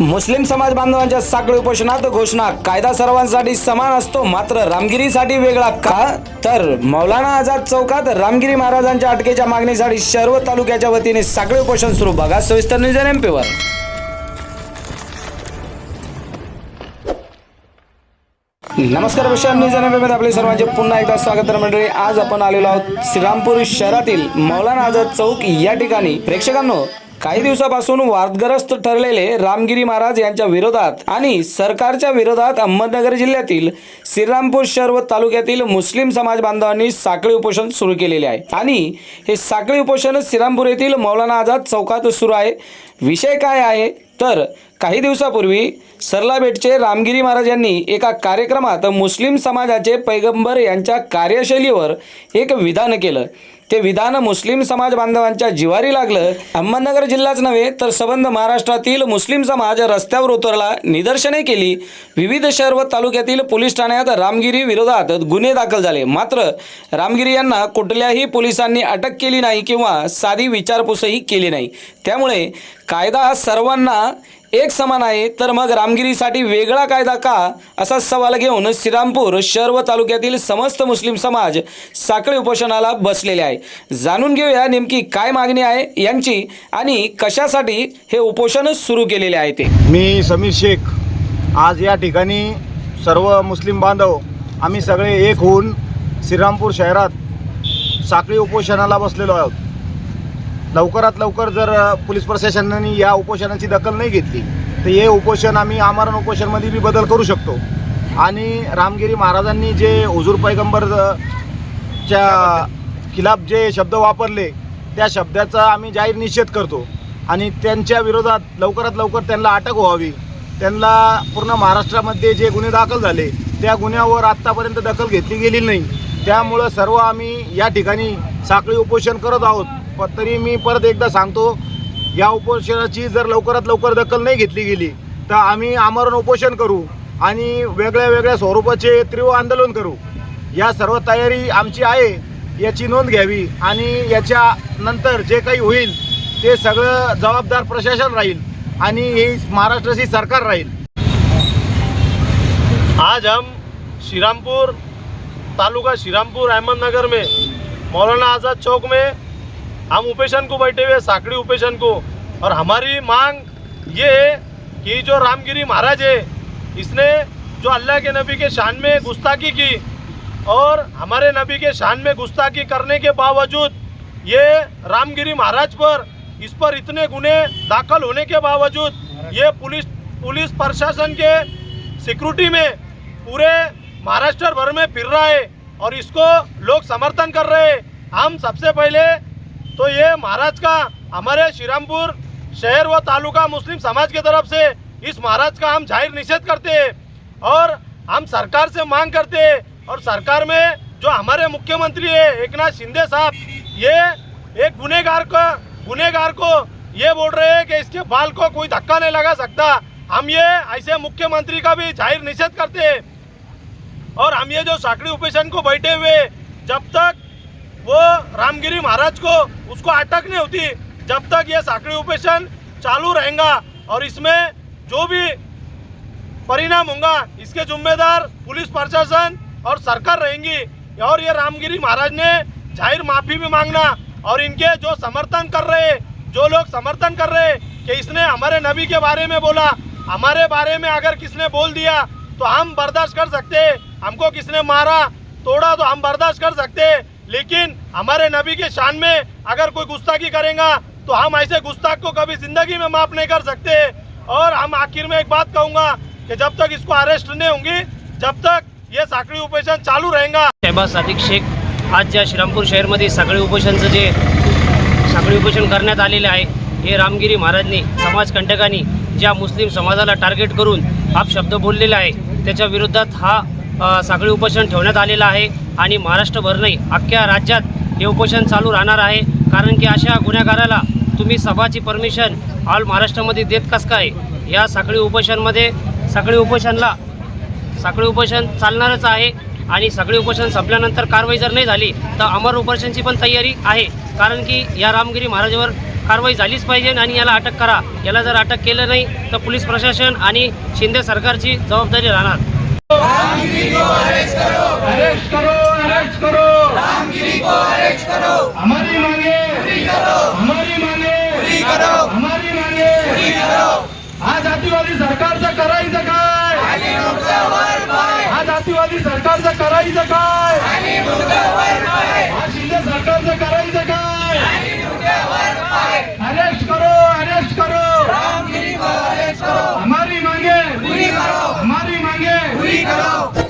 मुस्लिम समाज बांधवांच्या साखळी उपोषणात घोषणा. कायदा सर्वांसाठी समान असतो मात्र रामगिरीसाठी वेगळा का? तर मौलाना आझाद चौकात रामगिरी महाराजांच्या अटकेच्या मागणीसाठी सर्व तालुक्याच्या वतीने साखळी उपोषण सुरू. बघा सविस्तर नियोजन एमपीवर नमस्कार विषय न्यूजमध्ये आपले सर्वांचे पुन्हा एकदा स्वागत आहे मंडळी. आज आपण आलेलो आहोत श्रीरामपूर शहरातील मौलाना आझाद चौक या ठिकाणी. प्रेक्षकांनो काही दिवसापासून वादग्रस्त ठरलेले रामगिरी महाराज यांच्या विरोधात आणि सरकारच्या विरोधात अहमदनगर जिल्ह्यातील श्रीरामपूर शहर व तालुक्यातील मुस्लिम समाज बांधवांनी साखळी उपोषण सुरू केलेले आहे. आणि हे साखळी उपोषण श्रीरामपूर येथील मौलाना आझाद चौकात सुरू आहे. विषय काय आहे? तर काही दिवसापूर्वी सरलाबेटचे रामगिरी महाराज यांनी एका कार्यक्रमात मुस्लिम समाजाचे पैगंबर यांच्या कार्यशैलीवर एक विधान केलं. ते विधान मुस्लिम समाज बांधवांच्या जिवारी लागलं. अहमदनगर जिल्हाच नव्हे तर सबंध महाराष्ट्रातील मुस्लिम समाज रस्त्यावर उतरला निदर्शने केली. विविध शहर व तालुक्यातील पोलीस ठाण्यात रामगिरी विरोधात गुन्हे दाखल झाले. मात्र रामगिरी यांना कुठल्याही पोलिसांनी अटक केली नाही किंवा साधी विचारपूसही केली नाही. त्यामुळे कायदा सर्वांना एक समान आहे तर मग रामगिरीसाठी वेगळा कायदा का? असा सवाल घेऊन श्रीरामपूर शहर व तालुक्यातील समस्त मुस्लिम समाज साखळी उपोषणाला बसलेले आहे. जाणून घेऊया नेमकी काय मागणी आहे यांची आणि कशासाठी हे उपोषण सुरू केलेले आहे ते. मी समीर शेख. आज या ठिकाणी सर्व मुस्लिम बांधव आम्ही सगळे एक होऊन श्रीरामपूर शहरात साखळी उपोषणाला बसलेलो आहोत. लवकरात लवकर जर पोलीस प्रशासनाने या उपोषणाची दखल नाही घेतली तर हे उपोषण आम्ही आमरण उपोषणमध्ये बी बदल करू शकतो. आणि रामगिरी महाराजांनी जे हुजूर पैगंबर च्या खिलाफ जे शब्द वापरले त्या शब्दाचा आम्ही जाहीर निषेध करतो. आणि त्यांच्या विरोधात लवकरात लवकर त्यांना अटक व्हावी. त्यांना पूर्ण महाराष्ट्रामध्ये जे गुन्हे दाखल झाले त्या गुन्ह्यावर आत्तापर्यंत दखल घेतली गेली नाही. त्यामुळं सर्व आम्ही या ठिकाणी साखळी उपोषण करत आहोत. पण तरी मी परत एकदा सांगतो या उपोषणाची जर लवकरात लवकर दखल नाही घेतली गेली तर आम्ही आमरण उपोषण करू आणि वेगळ्या वेगळ्या स्वरूपाचे तीव्र आंदोलन करू. या सर्व तयारी आमची आहे याची नोंद घ्यावी आणि याच्या नंतर जे काही होईल ते सगळं जबाबदार प्रशासन राहील आणि हे महाराष्ट्राची सरकार राहील. आज हम श्रीरामपुर तालुका श्रीरामपुर अहमदनगर में मौलाना आज़ाद चौक में हम उपेशन को बैठे हुए साकड़ी उपेशन को। और हमारी मांग ये है कि जो रामगिरी महाराज है, इसने जो अल्लाह के नबी के शान में गुस्ताखी की और हमारे नबी के शान में गुस्ताखी करने के बावजूद ये रामगिरी महाराज पर, इस पर इतने गुने दाखिल होने के बावजूद ये पुलिस पुलिस प्रशासन के सिक्योरिटी में पूरे महाराष्ट्र भर में फिर रहा है और इसको लोग समर्थन कर रहे हैं। हम सबसे पहले तो ये महाराज का, हमारे श्रीरामपुर शहर व तालुका मुस्लिम समाज की तरफ़ से इस महाराज का हम ज़ाहिर निषेध करते हैं और हम सरकार से मांग करते हैं। और सरकार में जो हमारे मुख्यमंत्री है एक नाथ शिंदे साहब, ये एक गुनेगार को गुनेगार को ये बोल रहे हैं कि इसके बाल को कोई धक्का नहीं लगा सकता। हम ये ऐसे मुख्यमंत्री का भी ज़ाहिर निषेध करते हैं। और हम ये जो साकड़ी उपेशन को बैठे हुए जब तक वो रामगिरी महाराज को, उसको अटक नहीं होती जब तक ये साकड़ी ऑपरेशन चालू रहेगा। और इसमें जो भी परिणाम होगा, इसके जिम्मेदार पुलिस प्रशासन और सरकार रहेंगी। और ये रामगिरी महाराज ने ज़ाहिर माफ़ी भी मांगना और इनके जो समर्थन कर रहे, जो लोग समर्थन कर रहे कि इसने हमारे नबी के बारे में बोला, हमारे बारे में अगर किसने बोल दिया तो हम बर्दाश्त कर सकते। हमको किसने मारा, तोड़ा तो हम बर्दाश्त कर सकते। लेकिन हमारे नबी के शान में अगर कोई गुस्ताखी करेगा तो हम ऐसे गुस्ताख को कभी जिंदगी में माफ नहीं कर सकते। और हम आखिर में एक बात कहूंगा कि जब तक इसको अरेस्ट नहीं होंगी जब तक ये साखड़ी ऑपरेशन चालू रहेगा। शहबाज सादिक शेख आज ज्या श्रीरामपूर शहरमध्ये साखळी उपोषणचं जे साखळी उपोषण करण्यात आलेले आहे हे रामगिरी महाराजनी समाजकंटकांनी ज्या मुस्लिम समाजाला टार्गेट करून आप शब्द बोललेला आहे त्याच्या विरोधात हा साखळी उपोषण ठेवण्यात आलेलं आहे आणि महाराष्ट्रभर नाही अख्ख्या राज्यात हे उपोषण चालू राहणार आहे. कारण की अशा गुन्हेगाराला तुम्ही सभाची परमिशन ऑल महाराष्ट्रामध्ये देत कसं काय? या साखळी उपोषणमध्ये साखळी उपोषणला साखळी उपोषण चालणारच आहे आणि सगळे उपोषण संपल्यानंतर कारवाई जर नाही झाली तर अमर उपोषणची पण तयारी आहे. कारण की या रामगिरी महाराजावर कारवाई झालीच पाहिजे आणि याला अटक करा. याला जर अटक केलं नाही तर पोलीस प्रशासन आणि शिंदे सरकारची जबाबदारी राहणार. अरेस्ट करो अरेस्ट करो रामगिरी को अरेस्ट करो हमारी मांगे पूरी करो हमारी मांगे पूरी करो हमारी मांगे पूरी करो हा जातीवादी सरकारचं करायचं काय हा जातीवादी सरकारचं करायचं काय? पूरी करो